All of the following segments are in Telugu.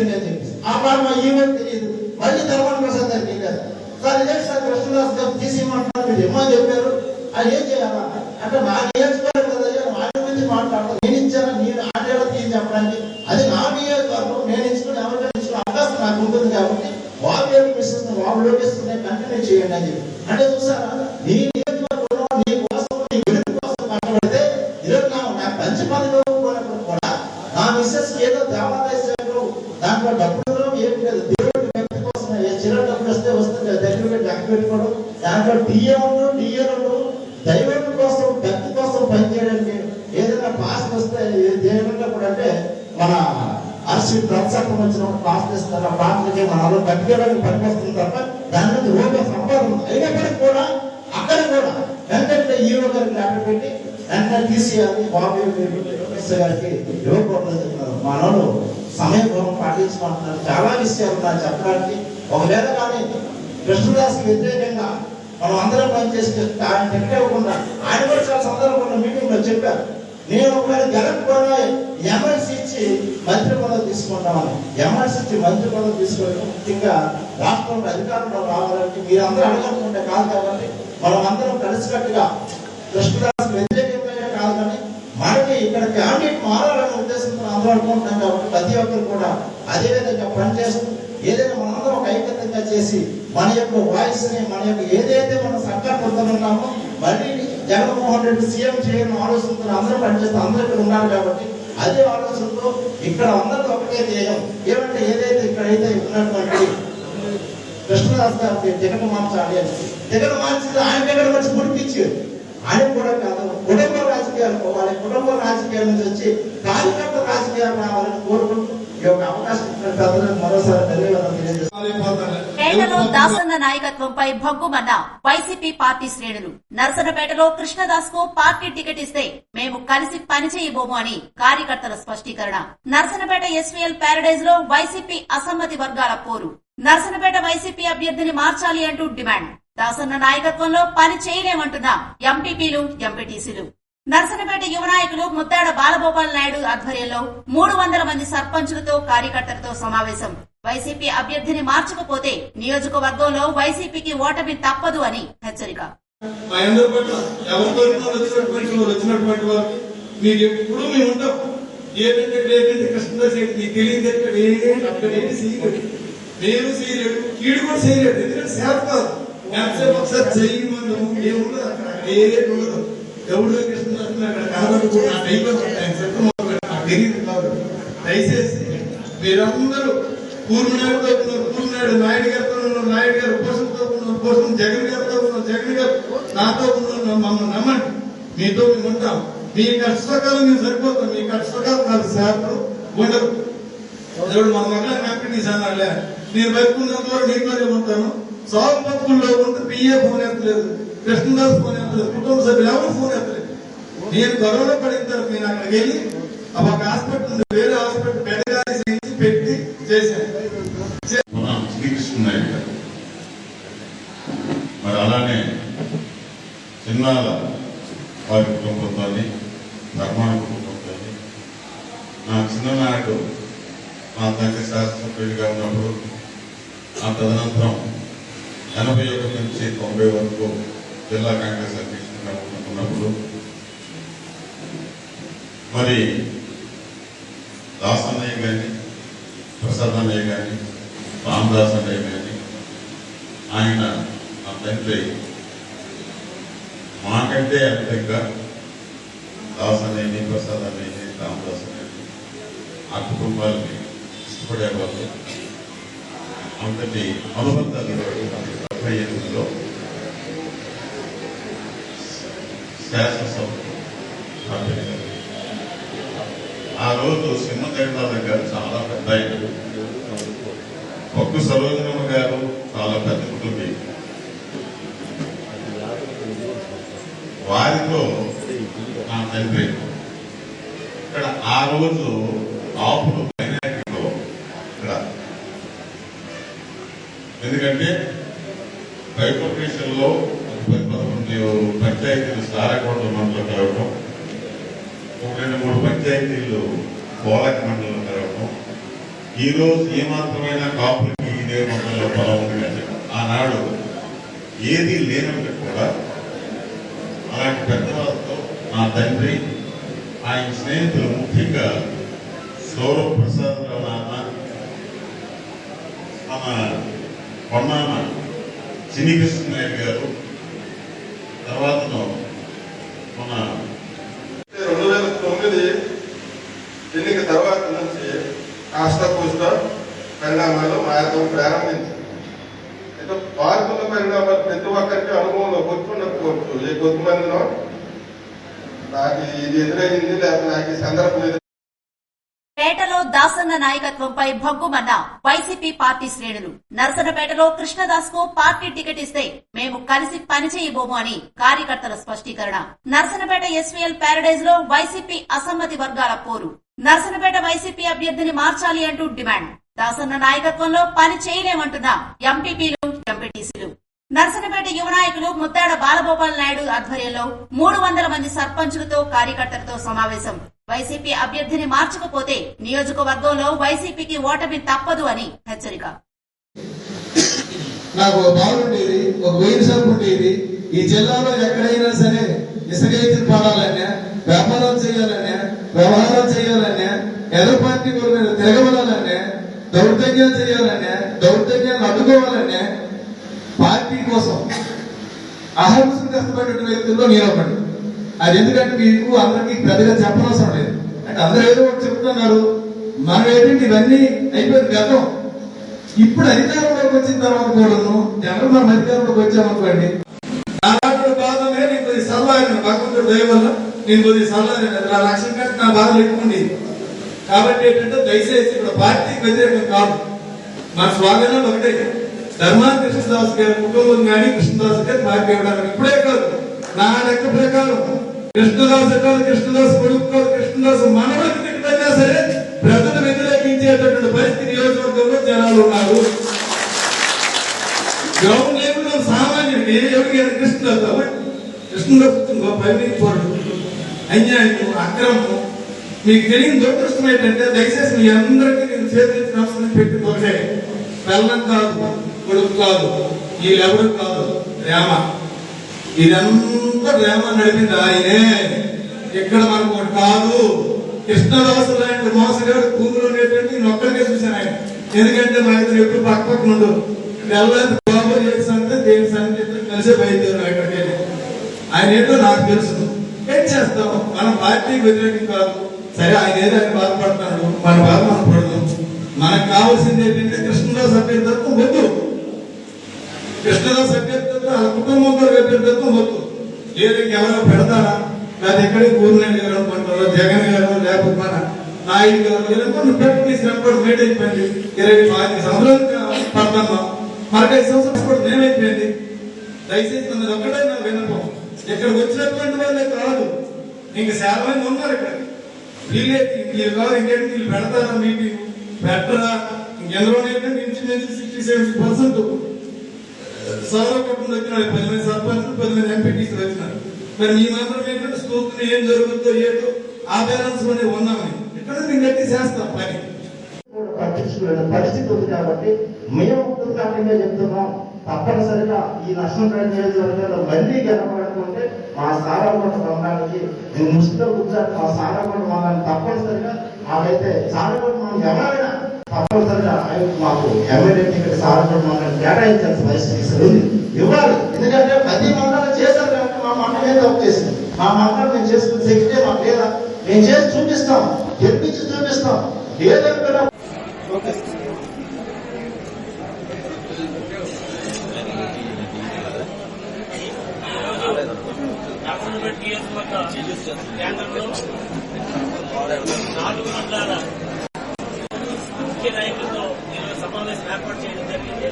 వెంటనే అని చెప్పి ఆ మాట మా తెలియదు. మళ్ళీ ధర్మాన ప్రసాద్ గారికి వెళ్ళారు సార్ ఇదే సార్ కృష్ణదాస్ గారు తీసేయమంటున్నారు మీరు ఏమో చెప్పారు. అది ఏం చేయాలా? అంటే నా నియోజకవర్గం కదయ్యా నా గురించి మాట్లాడదు నేను ఇచ్చాను? నేను ఆటేళ్ళ తీసి చెప్పడానికి? అది నా నియోజకవర్గం. నేను ఇచ్చుకుని ఎవరికైనా ఇచ్చిన అవకాశం నాకు ఉంటుంది కాబట్టి వాళ్ళు ఏమి మిస్సెస్ వాళ్ళు లోపిస్తున్నాయి కంటిన్యూ చేయండి అని చెప్పి. అంటే చూసారా? అర్షి ప్రత్సత్వం వచ్చిన పాస్ ఇస్తారు ఆ పాటలకి మనలో అలా బతికేయడానికి పనికొస్తుంది తప్ప దాని మీద రూపాయి సంపాదన అయినప్పటికీ కూడా అక్కడ కూడా వెంటనే ఈరో గారికి లెటర్ పెట్టి వెంటనే తీసేయాలి. బాబు ఎస్ఐ గారికి ఇవ్వకూడదు మనలో మనోడు సమయం పూర్వం పాటించుకుంటున్నారు. చాలా విషయాలు ఉన్నాయి చెప్పడానికి ఒకవేళ కానీ కృష్ణదాస్కి వ్యతిరేకంగా మనం అందరం పనిచేసి ఆయన టికెట్ ఆయన కూడా చాలా సందర్భంలో మీటింగ్లో చెప్పారు. నేను ఒకవేళ గెలకపోయినా ఎమ్మెల్సీ ఇచ్చి మంత్రి పదవి తీసుకుంటామని ఎమ్మెల్సీ ఇచ్చి మంత్రి పదవి తీసుకోవడం ముఖ్యంగా రాష్ట్రంలో అధికారంలో రావాలంటే మీరందరూ అడగకుండా కాదు కాబట్టి మనం అందరం కలిసికట్టుగా కృష్ణదాస్ వ్యతిరేకంగా కాదు కానీ మనకి ఇక్కడ క్యాండిడేట్ మారాలనే ఉద్దేశంతో అందరూ అనుకుంటున్నాం కాబట్టి ప్రతి ఒక్కరు కూడా అదే విధంగా పనిచేస్తూ ఏదైనా మనందరం ఒక ఐక్యతంగా చేసి మన యొక్క వాయిస్ని మన యొక్క ఏదైతే మనం సర్కార్ పొందుతున్నామో మళ్ళీ జగన్మోహన్ రెడ్డి సీఎం చేయడం ఆలోచనతో అందరూ పనిచేస్తూ అందరూ ఇక్కడ ఉన్నారు కాబట్టి అదే ఆలోచనతో ఇక్కడ అందరితో ఒకటే ధ్యేయం. ఏమంటే ఏదైతే ఇక్కడైతే ఉన్నటువంటి కృష్ణదాస్ గారి టికెట్ మార్చాలి అని. టికెట్ మార్చింది ఆయన దగ్గర వచ్చి గుర్తించారు ఆయన కూడా కాదు కుటుంబ రాజకీయాలు పోవాలి. కుటుంబ రాజకీయాల నుంచి వచ్చి కార్యకర్త రాజకీయాలు రావాలని కోరుకుంటూ పేటలో దాసన్న నాయకత్వంపై భగ్గుమన్న వైసీపీ పార్టీ శ్రేణులు. నరసనపేటలో కృష్ణదాస్కు పార్టీ టికెట్ ఇస్తే మేము కలిసి పనిచేయబోము అని కార్యకర్తల స్పష్టీకరణ. నరసనపేట ఎస్వీఎల్ ప్యారడైజ్లో వైసీపీ అసమ్మతి వర్గాల పోరు. నర్సనపేట వైసీపీ అభ్యర్థిని మార్చాలి అంటూ డిమాండ్. దాసన్న నాయకత్వంలో పని చేయలేమంటున్న ఎంపీపీలు ఎంపీటీసీలు. నర్సనపేట యువ నాయకులు ముత్తాడ బాలగోపాల్ నాయుడు ఆధ్వర్యంలో మూడు వందల మంది సర్పంచులతో కార్యకర్తలతో సమావేశం. వైసీపీ అభ్యర్థిని మార్చకపోతే నియోజకవర్గంలో వైసీపీకి ఓటమి తప్పదు అని హెచ్చరిక. నేను చేయలేడు కూడా చేయలేడు ఎందుకంటే కాదు. ఒకసారి ఏముండదు అక్కడ. ఉండదు. ఎవడు కృష్ణదాస్ అక్కడ కాబట్టి కూడా టైంలో ఆయన చెప్పడం నాకు తెలియదు కాదు. దయచేసి మీరందరూ పూర్ణనాయుడుతో ఉన్నారు పూర్ణనాయుడు నాయుడు గారితో ఉన్నారు నాయుడు గారు పోషణతో ఉన్నారు పోషణ జగన్ గారితో ఉన్నారు జగన్ గారు నాతో ఉన్నారు మమ్మల్ని నమ్మండి. మీతో మేము ఉంటాం. మీ కష్టకాలం మేము సరిపోతాం. మీ కష్టకాలం కాదు శాతం ఉండరు. దేవుడు మన మగ కంపెనీస్ అన్నాడులే నేను బతుకున్నంత వరకు నీతోనే ఉంటాను. సాగు పప్పుల్లో ఉంటే పియ్యే ఫోన్ ఎత్తలేదు కృష్ణదాస్ ఫోన్ ఎత్తలేదు కుటుంబ సభ్యులు ఎవరు ఫోన్ ఎత్తలేదు నేను గొడవలో పడిన తర్వాత నేను అక్కడికి వెళ్ళి ఒక హాస్పిటల్ ఉంది, వేరే హాస్పిటల్ బెడగాలి చేసి పెట్టి చేశాను. శ్రీకృష్ణ నాయుడు మరి అలానే చిన్నాల వారి కుటుంబంతో ధర్మాన కుటుంబంతో నా చిన్ననాడు మా తండ్రి శాస్త్రసభ్యుడిగా ఉన్నప్పుడు ఆ తదనంతరం ఎనభై ఒకటి నుంచి తొంభై వరకు జిల్లా కాంగ్రెస్ అధ్యక్షుడిగా ఉన్నప్పుడు మరి దాసన్నయ్య కానీ ప్రసాద్ అన్నయ్య కానీ రామదాస్ అన్నయ్య కానీ ఆయన ఆ తండ్రి మాకంటే అధికంగా దాస్ అన్నయ్యని ప్రసాద్ అన్నయ్యని రామదాస్ అన్నయ్యని ఆ కుటుంబాలని ఇష్టపడేవాళ్ళు అంతటి అనుబంధాలు డెబ్బై ఎనిమిదిలో శాసనసభ స్థాపించారు ఆ రోజు సింహకైలాల గారు చాలా పెద్ద ఆయన. ఒక్క సరోజనమ్మ గారు చాలా పెద్ద కుటుంబి. వారితో నా తండ్రి ఇక్కడ ఆ రోజు ఆపులు మైనారిటీలో ఇక్కడ ఎందుకంటే బైఫర్కేషన్లో పది పంచాయతీలు సారకోట మండలం కలవటం ఒక రెండు మూడు పంచాయతీలు కోలక మండలం కలవటం ఈ రోజు ఏమాత్రమైన కాపులకి ఇదే మండలంలో పొలం ఉంది అని ఆనాడు ఏది లేనంటే కూడా అలాంటి పెద్దవాళ్ళతో నా తండ్రి ఆయన స్నేహితులు ముఖ్యంగా సౌరవ్ ప్రసాద్ రావు నాన్న మన కొన్నాన చిన్ని కృష్ణనాయుడు గారు తర్వాత మన రెండు వేల తొమ్మిది ఎన్నిక తర్వాత నుంచి కాస్త కూస్త పరిణామాలు మార్గం ప్రారంభించింది. అయితే మార్పుల పరిణామాలు ప్రతి ఒక్కరికి అనుభవంలో గుర్తుండకపోవచ్చు ఏ కొద్దిమందిలో నాకు ఇది ఎదురైంది లేకపోతే నాకు ఈ సందర్భం ఎదురు దాసన్న నాయకత్వంపై భగ్గుమన్న వైసీపీ పార్టీ శ్రేణులు. నరసనపేటలో కృష్ణదాస్కు పార్టీ టికెట్ ఇస్తే మేము కలిసి పనిచేయబోము అని కార్యకర్తల స్పష్టీకరణ. నరసనపేట ఎస్వీఎల్ ప్యారడైజ్లో వైసీపీ అసమ్మతి వర్గాల పోరు. నరసనపేట వైసీపీ అభ్యర్థిని మార్చాలి అంటూ డిమాండ్. దాసన్న నాయకత్వంలో పని చేయలేమంటున్న ఎంపీపీలు ఎంపీటీసీలు. నర్సనపేట యువ నాయకులు ముద్దాడ బాలగోపాల్ నాయుడు ఆధ్వర్యంలో మూడు వందల మంది సర్పంచులతో కార్యకర్తలతో సమావేశం. వైసీపీ అభ్యర్థిని మార్చకపోతే నియోజకవర్గంలో వైసీపీకి ఓటమి తప్పదు అని హెచ్చరిక. నాకు ఒక బావి ఉండేది ఒక వైన్ షాప్ ఉండేది ఈ జిల్లాలో ఎక్కడైనా సరే ఇసుక ఎత్తులు పడాలన్నా వ్యాపారం చేయాలన్నా వ్యవహారం చేయాలన్నా ఎదురు పార్టీ వాళ్ళ మీద తిరగబడాలన్నా దౌర్జన్యాలు చేయాలన్నా దౌర్జన్యాలు అడ్డుకోవాలన్నా పార్టీ కోసం అహర్ముసులు కష్టపడిన వ్యక్తుల్లో నేను ఒకటి అది ఎందుకంటే మీకు అందరికీ పెద్దగా చెప్పనవసరం లేదు. అంటే అందరూ ఏదో ఒకటి చెప్తున్నారు. మనం ఏంటంటే ఇవన్నీ అయిపోయింది గతం. ఇప్పుడు అధికారంలోకి వచ్చిన తర్వాత కూడాను ఎవరు మనం అధికారంలోకి వచ్చామనుకోండి నారాయణుడు బాధనే నేను కొద్ది సల్లారిన భగవంతుడు దయ వల్ల నేను కొద్ది సల్లారిన నా లక్ష్యం కంటే నా బాధలు ఎక్కువ ఉంది కాబట్టి ఏంటంటే దయచేసి ఇక్కడ పార్టీకి వ్యతిరేకం కాదు. మన స్వాగతం ఒకటే. ధర్మాన కృష్ణదాస్ గారి కుటుంబం కానీ కృష్ణదాస్ గారి పార్టీ ఇవ్వడానికి ఇప్పుడే కాదు. నా లెక్క ప్రకారం. కృష్ణదాస్ కాదు కృష్ణదాస్ కొడుకు కృష్ణదాస్ మనవడికి తిట్టైనా సరే ప్రజలు వ్యతిరేకించేటటువంటి పరిస్థితి నియోజకవర్గంలో జనాలు ఉన్నారు. గ్రౌండ్ లెవెల్లో సామాన్యుడికి ఎవరికైనా కృష్ణదాస్ కాబట్టి కృష్ణదాస్ పైకి పోరాడు అన్యాయం అక్రమం మీకు తెలియని దురదృష్టం ఏంటంటే దయచేసి మీ అందరికీ నేను చేతులెత్తి నమస్కారం పెట్టి ఒకటే బెల్లం కాదు కొడుకు కాదు వీళ్ళెవరు కాదు ప్రేమ ఇదంతా ప్రేమ నడిపింది ఆయనే. ఎక్కడ మనకు ఒకటి కాదు. కృష్ణదాసు లాంటి మోసగాడు కూతురు ఉండేటువంటి నేను ఒక్కడికే చూశాను ఆయన. ఎందుకంటే మా ఇద్దరు ఎప్పుడు పక్క పక్కన ఉండు తెల్లని బాబు ఏ సంగతి దేని సంగతి కలిసే బయలుదేరు ఎక్కడికి ఆయన ఏంటో నాకు తెలుసు. ఏం చేస్తాం? మన పార్టీకి వ్యతిరేకం కాదు. సరే ఆయన ఏదో ఆయన బాధపడుతున్నాడు. మన బాధ మనం పడదాం మనకు కావాల్సింది ఏంటంటే కృష్ణదాస్ అభ్యర్థత్వం వద్దు. కృష్ణదాస్ అభ్యర్థత్వం ఆ కుటుంబం గారి అభ్యర్థత్వం వద్దు లేదు ఎవరో పెడతారా? లేదా ఎక్కడికి ఊరినాయుడు గారు అనుకుంటారో జగన్ గారు లేకపోతే మన నాయుడు గారు లేకపోతే పెట్టి శ్రమపడి మేట్ అయిపోయింది. ఇరవై పది సంవత్సరాలు పడతామా? మనకి సంవత్సరాలు కూడా మేమైపోయింది. దయచేసి నన్ను ఒక్కడే నా వినపం ఇక్కడికి వచ్చినటువంటి వాళ్ళే కాదు. ఇంక చాలా ఉన్నారు ఇక్కడ. వీళ్ళే వీళ్ళు కాదు ఇంకేంటి వీళ్ళు పెడతారా మీటింగ్? పెట్టరా? ఇంకెందులో ఏంటంటే ఇంచుమించు సిక్స్టీ సెవెంటీ పర్సెంట్ సర్వకుటుంబం వచ్చినాడు పది మంది సర్పంచులు పది మంది ఎంపీటీసీలు వచ్చినారు. మరి మీ మెంబర్ ఏంటంటే స్కూల్ ఏం జరుగుతుందో ఏదో ఆ బ్యాలెన్స్లోనే ఉన్నామని. ఇక్కడ మేము గట్టి చేస్తాం పని. పరిస్థితి ఉంది కాబట్టి మేము కాకుండా చెప్తున్నాం. తప్పనిసరిగా ఈ నష్టంపేట నియోజకవర్గంలో మళ్ళీ గెలవడకుంటే మా సారాకోట మండలానికి నేను ముస్లింలో కూర్చొని మా సారాకోట మండలాన్ని తప్పనిసరిగా మాకైతే సారాకోట మనం ఎవరైనా తప్పనిసరిగా ఆయన మాకు ఎమ్మెల్యే ఇక్కడ సారాకోట మండలం కేటాయించాల్సిన పరిస్థితి ఉంది ఇవ్వాలి ఎందుకంటే ప్రతి మండలం చేశారు కాబట్టి మా మండలం ఏం తప్పు చేసింది మా మండలం మేము చేసుకున్న శక్తే మాకు లేదా మేము చేసి చూపిస్తాం తెప్పించి చూపిస్తాం లేదనుకున్నా నర్సంపేట కేంద్రంలో నాలుగు మండలాల ముఖ్య నాయకులతో ఈరోజు సమావేశం ఏర్పాటు చేయడం జరిగింది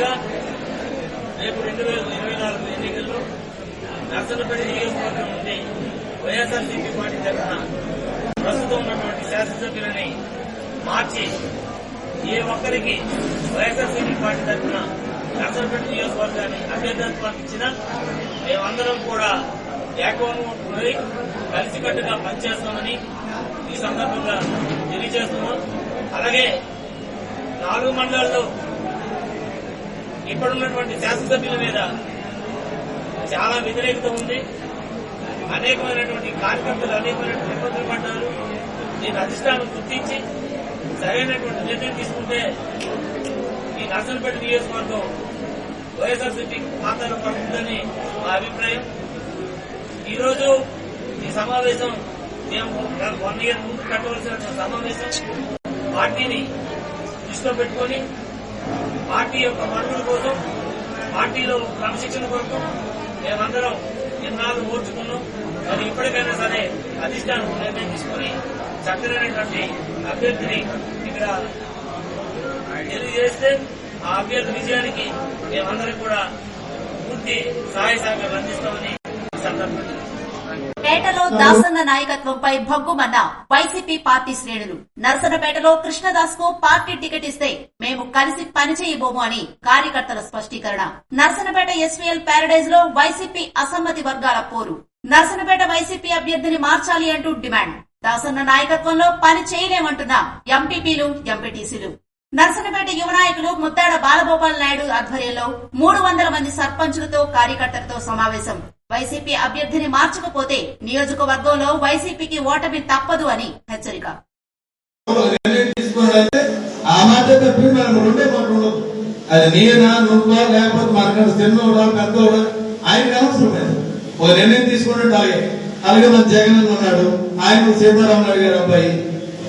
ముఖ్యంగా రేపు రెండు వేల ఇరవై నాలుగు ఎన్నికల్లో నర్సంపేట నియోజకవర్గం నుండి వైఎస్ఆర్సీపీ పార్టీ తరఫున ప్రస్తుతం ఉన్నటువంటి శాసనసభ్యులని మార్చి ఏ ఒక్కరికి వైఎస్ఆర్సీపీ పార్టీ తరఫున నర్సంపేట నియోజకవర్గాన్ని అభ్యర్థిత్వం ఇచ్చినా మేమందరం కూడా ఏకోన్ముఖులై కలిసికట్టుగా పనిచేస్తామని ఈ సందర్భంగా తెలియజేస్తున్నాం. అలాగే నాలుగు మండలాల్లో ఇప్పుడున్నటువంటి శాసనసభ్యుల మీద చాలా వ్యతిరేకత ఉంది. అనేకమైనటువంటి కార్యకర్తలు అనేకమైనటువంటి ఇబ్బందులు పడ్డారు. దీని అధిష్టానం గుర్తించి సరైనటువంటి నిర్ణయం తీసుకుంటే ఈ నర్సంపేట నియోజకవర్గం వైఎస్ఆర్సీపీ ఖాతాలో పడుతుందని మా అభిప్రాయం. ఈరోజు ఈ సమావేశం మేము వన్ ఇయర్ ముందు కట్టవలసిన సమావేశం. పార్టీని దృష్టిలో పెట్టుకొని పార్టీ యొక్క మనుగడ కోసం పార్టీలో క్రమశిక్షణ కొరకు మేమందరం ఎన్నాళ్ళు ఓర్చుకున్నాం. మరి ఇప్పటికైనా సరే అధిష్టానం నిర్ణయం తీసుకుని చక్కనైనటువంటి అభ్యర్థిని ఇక్కడ తెలియజేస్తే ఆ అభ్యర్థి విజయానికి మేమందరం కూడా పూర్తి సహాయ సహకారాలు అందిస్తామని సందర్భంగా పేటలో దాసన్న నాయకత్వంపై భగ్గుమన్న వైసీపీ పార్టీ శ్రేణులు. నర్సనపేటలో కృష్ణదాస్కు పార్టీ టికెట్ ఇస్తే మేము కలిసి పనిచేయబోము అని కార్యకర్తల స్పష్టీకరణ. నరసనపేట ఎస్వీఎల్ ప్యారడైజ్లో వైసీపీ అసమ్మతి వర్గాల పోరు. నరసనపేట వైసీపీ అభ్యర్థిని మార్చాలి అంటూ డిమాండ్. దాసన్న నాయకత్వంలో పని చేయలేమంటున్న ఎంపీపీలు ఎంపీటీసీలు. నర్సనపేట యువ నాయకులు ముత్తాడ బాలగోపాల్ నాయుడు ఆధ్వర్యంలో మూడు వందల మంది సర్పంచులతో కార్యకర్తలతో సమావేశం. వైసీపీ అభ్యర్థిని మార్చకపోతే నియోజకవర్గంలో వైసీపీకి ఓటమి తప్పదు అని హెచ్చరిక. అది నేనా నువ్వా లేకపోతే మనకంటే చిన్నోడా పెద్దోడా ఆయనకి అవసరం లేదు. ఒక నిర్ణయం తీసుకున్నట్టు అలాగే అలాగే మన జగన్ అన్న ఉన్నాడు ఆయన సీతారాం నాయుడు గారు అబ్బాయి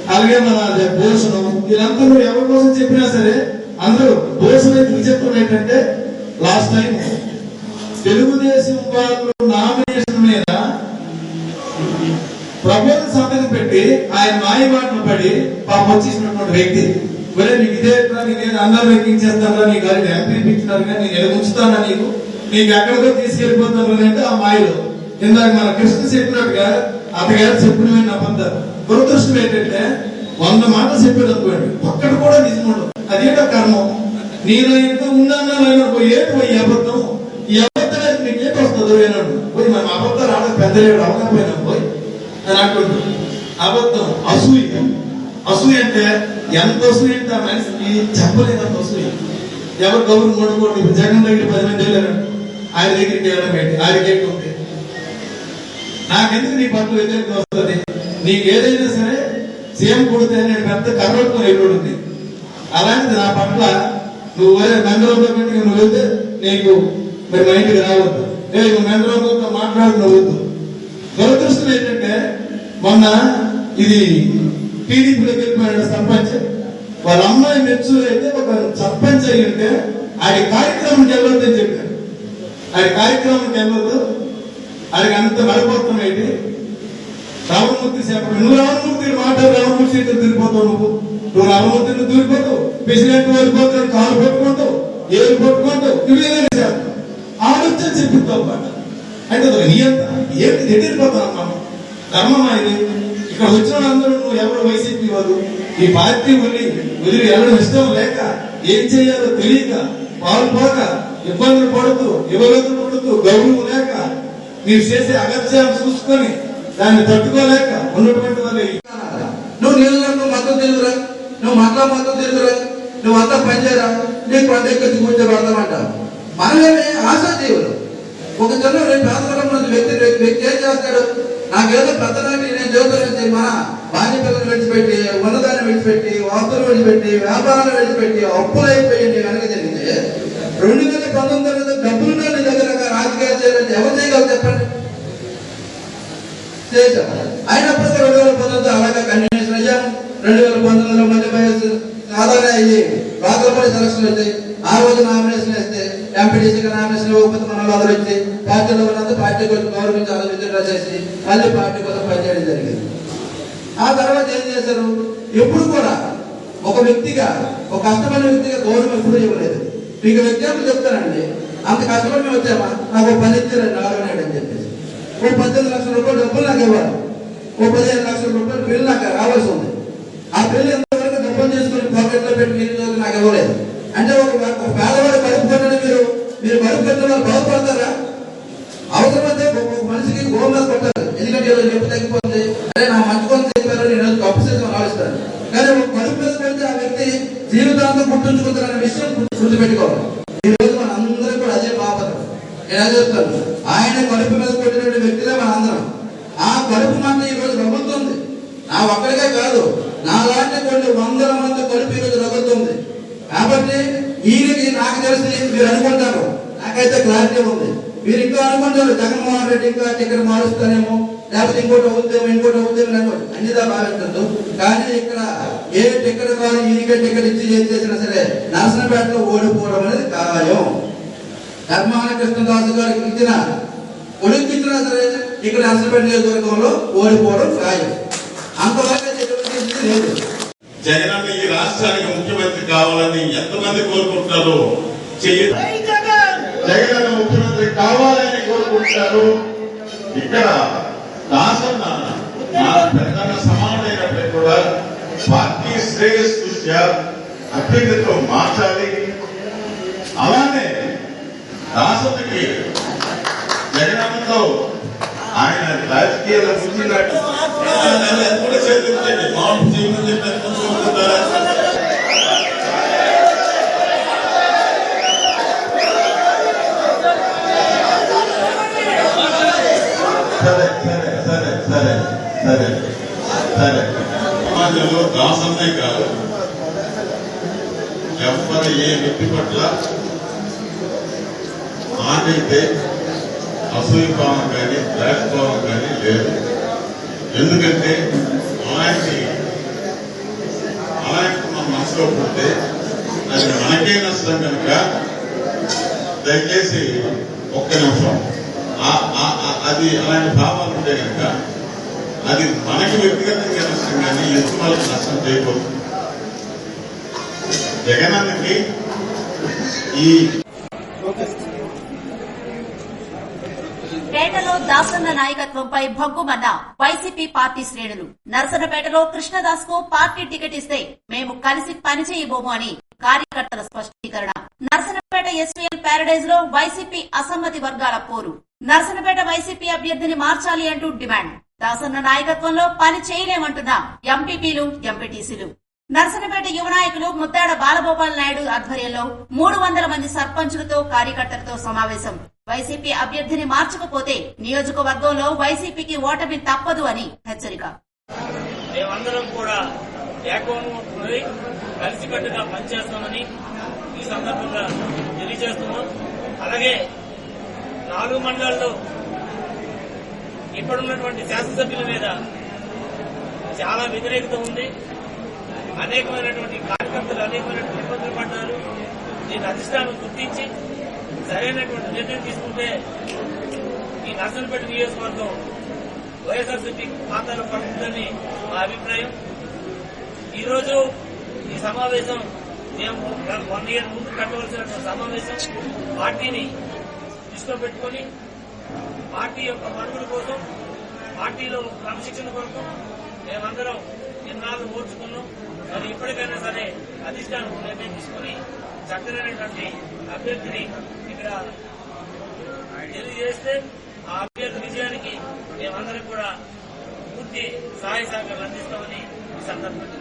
అలాగే మన భూషణం వీళ్ళందరూ కూడా ఎవరి కోసం చెప్పినా సరే అందరూ భూషణ్ ఎందుకు విచిత్రం ఏంటంటే లాస్ట్ టైం తెలుగుదేశం వాళ్ళు నామినేషన్ మీద ప్రభుత్వం సంతకం పెట్టి ఆయన మాయమాటలు పడి పాప వచ్చేసినటువంటి వ్యక్తి. ఒరే నీకు ఇదే నేను అందరూ ఎక్కించేస్తాను నీకు గారిని ఎంపీ ఇచ్చినారు కానీ నేను ఉంచుతానా నీకు? నీకు ఎక్కడికో తీసుకెళ్ళిపోతాను అంటే ఆ మాయలో. ఇందాక మన కృష్ణ చెప్పినట్టుగా అతగారు చెప్పినవి అబద్ధాలు దురదృష్టం ఏంటంటే వంద మాటలు చెప్పాడు అనుకోండి ఒక్కటి కూడా నిజం ఉండదు. అదేంటో కర్మం. నేను ఎంత ఉన్నాను ఏంటి పోయి అబద్ధం. ఈ అబద్ధాలు నీకు ఏంటి వస్తుందో ఏనాడు పోయి మనం అబద్ధం రావడం పెద్దలేడు అవకపోయినా పోయి. అని అంటుంటాడు అబద్ధం అసూయ. అసూయ అంటే ఎంత అసూయ అంటే ఆ మనిషికి చెప్పలేనంత అసూయ. ఎవరు గౌరవం కొనుక్కోండి. జగన్ దగ్గర పది మంది వెళ్ళారు. ఆయన దగ్గరికి వెళ్ళడం ఏంటి? ఆయనకి ఏంటి నాకెందుకు నీ పట్ల వ్యతిరేకత వస్తుంది? నీకు ఏదైనా సరే సీఎం కొడితే నేను పెద్ద కర్రట్టుకుని ఎల్లుంది అలాంటిది నా పట్ల నువ్వు మెందరంతో పెట్టి నువ్వు వెళ్తే నీకు మరి మా ఇంటికి రావద్దు. ఏ నువ్వు మెందరంతో మాట్లాడు నువ్వు వద్దు. దురదృష్టం ఏంటంటే మొన్న ఇది టీడీపీలోకి వెళ్ళిపోయాడు సర్పంచ్. వాళ్ళ అమ్మాయి మెచ్చు అయితే ఒక సర్పంచ్ అయ్యి ఉంటే ఆయన కార్యక్రమంకి వెళ్ళొద్దని చెప్పారు ఆయన కార్యక్రమంకి వెళ్ళొద్దు ఆడికి అంత మడిపోతాం ఏంటి రామమూర్తి చెప్పడు నువ్వు రామమూర్తి మాట్లాడు రామమూర్తి సీట్లు తిరిగిపోతావు నువ్వు. నువ్వు రామమూర్తిని దూరిపోతావు ప్రెసిడెంట్ ఓడిపోతాడు కాలు పట్టుకుంటావు ఏలు పట్టుకుంటావు. నువ్వు ఏదైనా చేస్తావు ఆలోచన చెప్పిస్తావు పాట. అంటే నీ అంత ఏంటి ఎదిరిపోతావు మనం ధర్మమా ఇది. ఇక్కడ వచ్చిన వాళ్ళందరూ నువ్వు ఎవరు? వైసీపీ వారు. ఈ పార్టీ వదిలి వదిలి వెళ్ళడం ఇష్టం లేక ఏం చేయాలో తెలియక పాలు పోక ఇబ్బందులు పడుతూ ఇవ్వలేదు పడుతూ గౌరవం లేక మీరు చేసే అగత్యాలు చూసుకొని దాన్ని తట్టుకోలేక ఉన్నటువంటి వాళ్ళు ఈ నువ్వు నీళ్ళకు మద్దతు తెలుగురా నువ్వు మతం మతం తెలుగురా నువ్వు అంతా పనిచేయరా నీకు కొంత ఎక్కి కూర్చోబడతామంట మనమేమి ఆశాజీవులు ఒక జనం రేపు పేదరికం వ్యక్తి వ్యక్తి ఏం చేస్తాడు? నాకేదో పెద్ద నేను చదువుతానంటే మన భార్య పిల్లలు విడిచిపెట్టి ఉన్నదాన్ని విడిచిపెట్టి వాస్తులు విడిచిపెట్టి వ్యాపారాలు విడిచిపెట్టి అప్పులు అయిపోయింది వెనక జరిగితే రెండు వేల పంతొమ్మిది డబ్బులు నీ చేయాలంటే ఎవరు చేయగలరు చెప్పండి? చేశాం అయినప్పటికీ రెండు వేల పంతొమ్మిది అలాగే కంటిన్యూషన్ అయ్యాం రెండు వేల పంతొమ్మిదిలో మళ్ళీ వయసు సాధారణ అయ్యి రాకలపల్లి సెలక్షన్ వచ్చాయి. ఆ రోజు నామినేషన్ వేస్తే ఎంపీటీసీకి నామినేషన్ ఇవ్వకపోతే మన వాళ్ళు వచ్చి పార్టీలో ఉన్నంత పార్టీ కోసం గౌరవించి అలా విత్డ్రా చేసి మళ్ళీ పార్టీ కోసం పనిచేయడం జరిగింది. ఆ తర్వాత ఏం చేశారు? ఎప్పుడు కూడా ఒక వ్యక్తిగా ఒక కష్టమైన వ్యక్తిగా గౌరవం ఎప్పుడూ ఇవ్వలేదు. మీకు ఎగ్జాంపుల్ చెప్తానండి. అంత కష్టపడి మేము వచ్చామా నాకు ఒక పని ఇచ్చారండి నాలుగు అని చెప్పేసి. ఓ పద్దెనిమిది లక్షల రూపాయలు డబ్బులు నాకు ఇవ్వాలి. ఓ పదిహేను లక్షల రూపాయలు బిల్లు నాకు రావాల్సి ఉంది. ఆ బిల్లు ఎంతవరకు డబ్బులు చేసుకుని పాకెట్లో పెట్టి మీరు నాకు ఇవ్వలేదు. అంటే ఒక పేదవాడు కడుపు మీరు. మీరు కడుపు వాళ్ళు బాగుపడతారా? అవసరమైతే ఒక మనిషికి గోమ కొట్టాలి. ఎందుకంటే ఈరోజు నొప్పి తగ్గిపోతుంది. అరే నా మంచి కొంత చెప్పారు నేను ఈరోజు తప్పు చేసి ఆలోచిస్తాను కానీ ఒక కడుపు మీద పెడితే ఆ వ్యక్తి జీవితాంతం గుర్తుంచుకుంటారనే విషయం గుర్తుపెట్టుకోవాలి ఈ రోజు మన అందరం కూడా అదే బాపత నేను అదే చెప్తాను ఆయన కడుపు మీద కొట్టినటువంటి వ్యక్తిదే మన అందరం ఆ కడుపు ఈ రోజు రగులుతుంది నా ఒక్కరికే కాదు నా లాంటి కొన్ని వందల మంది కలిపి ఈ రోజు రగులుతుంది కాబట్టి వీరికి నాకు తెలిసి మీరు అనుకుంటారు. నాకైతే క్లారిటీ ఉంది. మీరు ఇంకా అనుకుంటారు జగన్మోహన్ రెడ్డి ఇంకా టికెట్ మారుస్తారేమో లేకపోతే ఇంకోటి అవుద్దేమో ఇంకోటి అవుద్దేమో అనుకోండి అన్నిదా భావించద్దు. కానీ ఇక్కడ ఏ టికెట్ కాదు ఈరికే టికెట్ ఇచ్చి ఏం చేసినా సరే నరసనపేటలో ఓడిపోవడం అనేది ఖాయం ధర్మాన కృష్ణదాసు గారికి ఇచ్చిన ఒలింపించినా సరే ఇక్కడ నరసనపేట నియోజకవర్గంలో ఓడిపోవడం ఖాయం. అంతవరకు ఎటువంటి లేదు. జగనన్న ఈ రాష్ట్రానికి ముఖ్యమంత్రి కావాలని ఎంతమంది కోరుకుంటున్నారు? చెయ్యి. జగనన్న ముఖ్యమంత్రి కావాలని కోరుకుంటున్నారు. ఇక్కడ దాసన్న పెద్దన్న సమానమైనప్పటికీ కూడా పార్టీ శ్రేయస్ దృష్ట్యా అభ్యర్థితో మార్చాలి అలానే దాసన్నకి జగనన్నతో ఆయన రాజకీయాల్లో ముంచినట్టు కూడా చేతులు మామూలు చేయమని చెప్పి ఎంత కోరుకుంటారా సరే సరే సరే సరే సరే సరే. సమాజంలో దాసన్నే కాదు. ఎవరి ఏ వ్యక్తి పట్ల నాకైతే అసూయభావం కానీ ద్వేషభావం కానీ లేదు. ఎందుకంటే అలాంటి అలాంటి మన మనసులో పుడితే అది మనకే నష్టం కనుక దయచేసి ఒక్క నిమిషం. ఆ- ఆ- అది అలాంటి భావాలు ఉంటే కనుక అది మనకి వ్యక్తిగతంగా నష్టం కానీ ఎత్తు వాళ్ళకి నష్టం చేయకూడదు. జగనన్నకి ఈ పేటలో దాసన్న నాయకత్వంపై భగ్గుమన్న వైసీపీ పార్టీ శ్రేణులు. నరసనపేటలో కృష్ణదాస్కు పార్టీ టికెట్ ఇస్తే మేము కలిసి పనిచేయబోము అని కార్యకర్తల స్పష్టీకరణ. నరసనపేట ఎస్వీఎల్ ప్యారడైజ్లో వైసీపీ అసమ్మతి వర్గాల పోరు. నరసనపేట వైసీపీ అభ్యర్థిని మార్చాలి అంటూ డిమాండ్. దాసన్న నాయకత్వంలో పని చేయలేమంటున్న ఎంపీపీలు ఎంపీటీసీలు. నరసనపేట యువ నాయకులు ముత్తాడ బాలగోపాల్ నాయుడు ఆధ్వర్యంలో మూడు వందల మంది సర్పంచులతో కార్యకర్తలతో సమావేశం. వైసీపీ అభ్యర్థిని మార్చకపోతే నియోజకవర్గంలో వైసీపీకి ఓటమి తప్పదు అని హెచ్చరిక. మేమందరం కూడా ఏకోన్ముఖమై కలిసికట్టుగా పనిచేస్తామని ఈ సందర్భంగా తెలియజేస్తున్నాం. అలాగే నాలుగు మండలాల్లో ఇప్పుడున్నటువంటి శాసనసభ్యుల మీద చాలా వ్యతిరేకత ఉంది. అనేకమైనటువంటి కార్యకర్తలు అనేకమైనటువంటి ఇబ్బందులు పడ్డారు. దీని అధిష్టానం గుర్తించి సరైనటువంటి నిర్ణయం తీసుకుంటే ఈ నర్సంపేట నియోజకవర్గం వైఎస్ఆర్సీపీ ఖాతాలో పడుతుందని మా అభిప్రాయం. ఈరోజు ఈ సమావేశం మేము వన్ ఇయర్ ముందు కట్టవలసిన సమావేశం. పార్టీని దృష్టిలో పెట్టుకొని పార్టీ యొక్క మనుగడ కోసం పార్టీలో క్రమశిక్షణ కొరకు మేమందరం నిర్ణయాలు ఓర్చుకున్నాం మరి ఇప్పటికైనా సరే అధిష్టానం నిర్ణయం తీసుకుని చక్కనైనటువంటి అభ్యర్థిని ఇక్కడ తెలియజేస్తే ఆ అభ్యర్థి విజయానికి మేమందరం కూడా పూర్తి సహాయ సహకారాలు అందిస్తామని ఈ సందర్భంగా